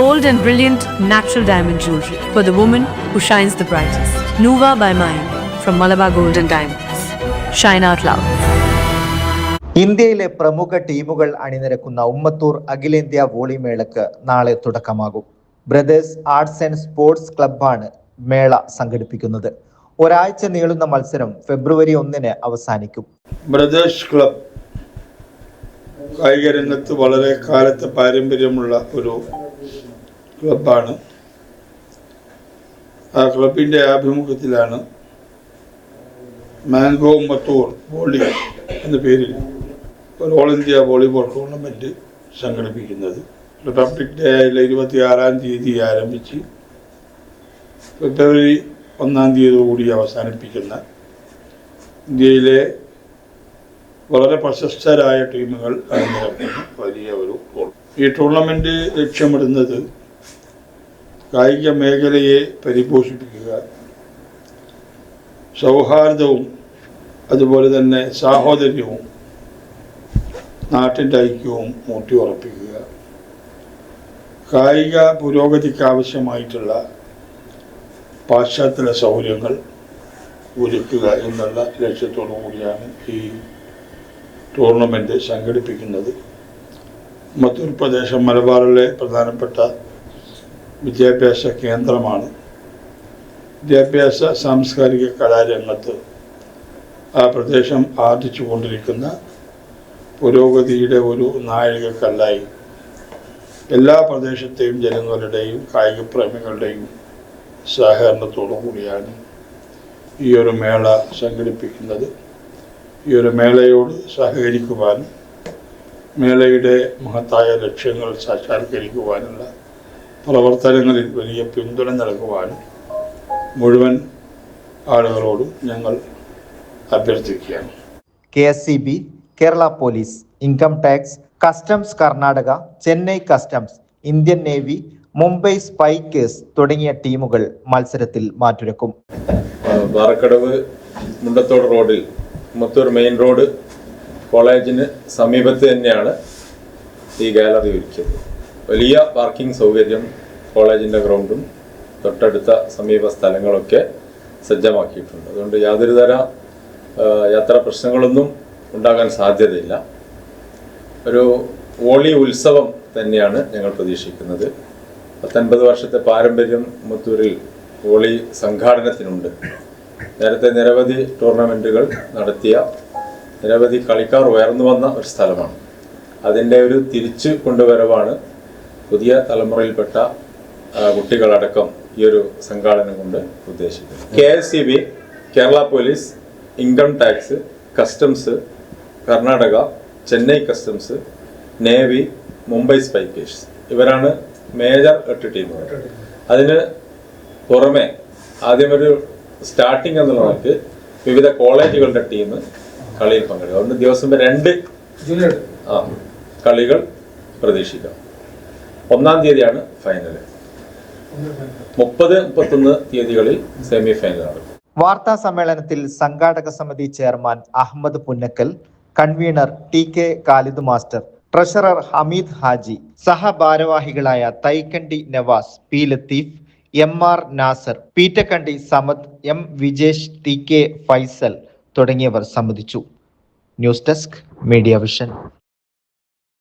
bold and brilliant natural diamond jewelry for the woman who shines the brightest. Nuva by Mine from Malabar and Diamonds. Shine out loud. ഇന്ത്യയിലെ പ്രമുഖ ടീമുകൾ അണിനിരക്കുന്ന ഉമ്മത്തൂർ അഖിലേന്ത്യാ വോളിമേളക്ക് നാളെ തുടക്കമാകും brothers arts and sports ക്ലബ്ബാണ് മേള സംഘടിപ്പിക്കുന്നത് ഒരാഴ്ച നീളുന്ന മത്സരം ഫെബ്രുവരി ഒന്നിന് അവസാനിക്കും ബ്രദേഴ്സ് ക്ലബ് കായിക രംഗത്ത് വളരെ കാലത്തെ പാരമ്പര്യമുള്ള ഒരു ക്ലബ്ബാണ്. ആ ക്ലബിന്റെ ആഭിമുഖ്യത്തിലാണ് മാംഗോ മത്തൂർ വോളി എന്ന പേരിൽ ഒരു ഓൾ ഇന്ത്യ വോളിബോൾ ടൂർണമെന്റ് സംഘടിപ്പിക്കുന്നത്. റിപ്പബ്ലിക് ഡേ ആയുള്ള ഇരുപത്തി ആറാം തീയതി ആരംഭിച്ച് ഫെബ്രുവരി ഒന്നാം തീയതിയോടുകൂടി കൂടി അവസാനിപ്പിക്കുന്ന ഇന്ത്യയിലെ വളരെ പ്രശസ്തരായ ടീമുകൾ അണിനിരക്കുന്ന വലിയ ഒരു ഈ ടൂർണമെന്റ് ലക്ഷ്യമിടുന്നത് കായിക മേഖലയെ പരിപോഷിപ്പിക്കുക. സൗഹാർദ്ദവും അതുപോലെ തന്നെ സാഹോദര്യവും നാട്ടിന്റെ ഐക്യവും ഊട്ടിയുറപ്പിക്കുക. കായിക പുരോഗതിക്ക് ആവശ്യമായിട്ടുള്ള പാശ്ചാത്യ സൗകര്യങ്ങൾ ഒരുക്കുക എന്നുള്ള ലക്ഷ്യത്തോടു കൂടിയാണ് ഈ ടൂർണമെന്റ് സംഘടിപ്പിക്കുന്നത്. മധ്യപ്രദേശം പ്രദേശം മലബാറിലെ പ്രധാനപ്പെട്ട വിദ്യാഭ്യാസ കേന്ദ്രമാണ്. വിദ്യാഭ്യാസ സാംസ്കാരിക കലാരംഗത്ത് ആ പ്രദേശം ആർജിച്ചു കൊണ്ടിരിക്കുന്ന പുരോഗതിയുടെ ഒരു നാഴികക്കല്ലായി എല്ലാ പ്രദേശത്തെയും ജനങ്ങളുടെയും കായിക പ്രേമികളുടെയും സഹകരണത്തോടു കൂടിയാണ് ഈ ഒരു മേള സംഘടിപ്പിക്കുന്നത്. ഈ ഒരു മേളയോട് സഹകരിക്കുവാനും മേളയുടെ മഹത്തായ ലക്ഷ്യങ്ങൾ സാക്ഷാത്കരിക്കുവാനുള്ള പ്രവർത്തനങ്ങളിൽ വലിയ പിന്തുണ നൽകുവാനും മുഴുവൻ ആളുകളോടും ഞങ്ങൾ അഭ്യർത്ഥിക്കുകയാണ്. K S C B Kerala police income tax customs Karnataka Chennai customs Indian navy Mumbai spikers തുടങ്ങിയ ടീമുകൾ മത്സരത്തിൽ മാറ്റുരക്കും. പാറക്കടവ് മുണ്ടത്തോട് റോഡിൽ മുത്തൂർ മെയിൻ റോഡ് കോളേജിന് സമീപത്ത് തന്നെയാണ് ഈ ഗാലറി ഒരുക്കിയത്. വലിയ പാർക്കിംഗ് സൗകര്യം കോളേജിന്റെ ഗ്രൗണ്ടും തൊട്ടടുത്ത സമീപ സ്ഥലങ്ങളൊക്കെ സജ്ജമാക്കിയിട്ടുണ്ട്. അതുകൊണ്ട് യാതൊരു തര യാത്രാ പ്രശ്നങ്ങളൊന്നും ഉണ്ടാകാൻ സാധ്യതയില്ല. ഒരു ഹോളി ഉത്സവം തന്നെയാണ് ഞങ്ങൾ പ്രതീക്ഷിക്കുന്നത്. പത്തൊൻപത് വർഷത്തെ പാരമ്പര്യം മുത്തൂരിൽ ഹോളി സംഘാടനത്തിനുണ്ട്. നേരത്തെ നിരവധി ടൂർണമെന്റുകൾ നടത്തിയ നിരവധി കളിക്കാർ ഉയർന്നു വന്ന ഒരു സ്ഥലമാണ്. അതിന്റെ ഒരു തിരിച്ചു കൊണ്ടുവരവാണ് പുതിയ തലമുറയിൽപ്പെട്ട കുട്ടികളടക്കം ഈ ഒരു സംഘാടനം കൊണ്ട് ഉദ്ദേശിക്കുന്നത് K S C B Kerala police income tax customs Karnataka Chennai customs navy Mumbai spikers. ഇവരാണ് മേജർ എട്ട് ടീമുകൾ. അതിന് പുറമെ ആദ്യം ഒരു സ്റ്റാർട്ടിംഗ് എന്നുള്ള നിലയ്ക്ക് വിവിധ കോളേജുകളുടെ ടീം കളിയിൽ പങ്കെടുക്കും. അതുകൊണ്ട് ദിവസം രണ്ട് ആ കളികൾ പ്രതീക്ഷിക്കാം. ഒന്നാം തീയതിയാണ് ഫൈനൽ മുപ്പത് മുപ്പത്തൊന്ന് തീയതികളിൽ സെമി ഫൈനൽ നടക്കും വാർത്താ സമ്മേളനത്തിൽ സംഘാടക സമിതി chairman Ahammed Punnakkal convener T K Khalid master treasurer Hameed Haji സഹഭാരവാഹികളായ Thaikandi Navas P Latheef M R Nasar Peettakandi Samad M Vijesh T K Faisal തുടങ്ങിയവർ സംബന്ധിച്ചു. News desk media vision.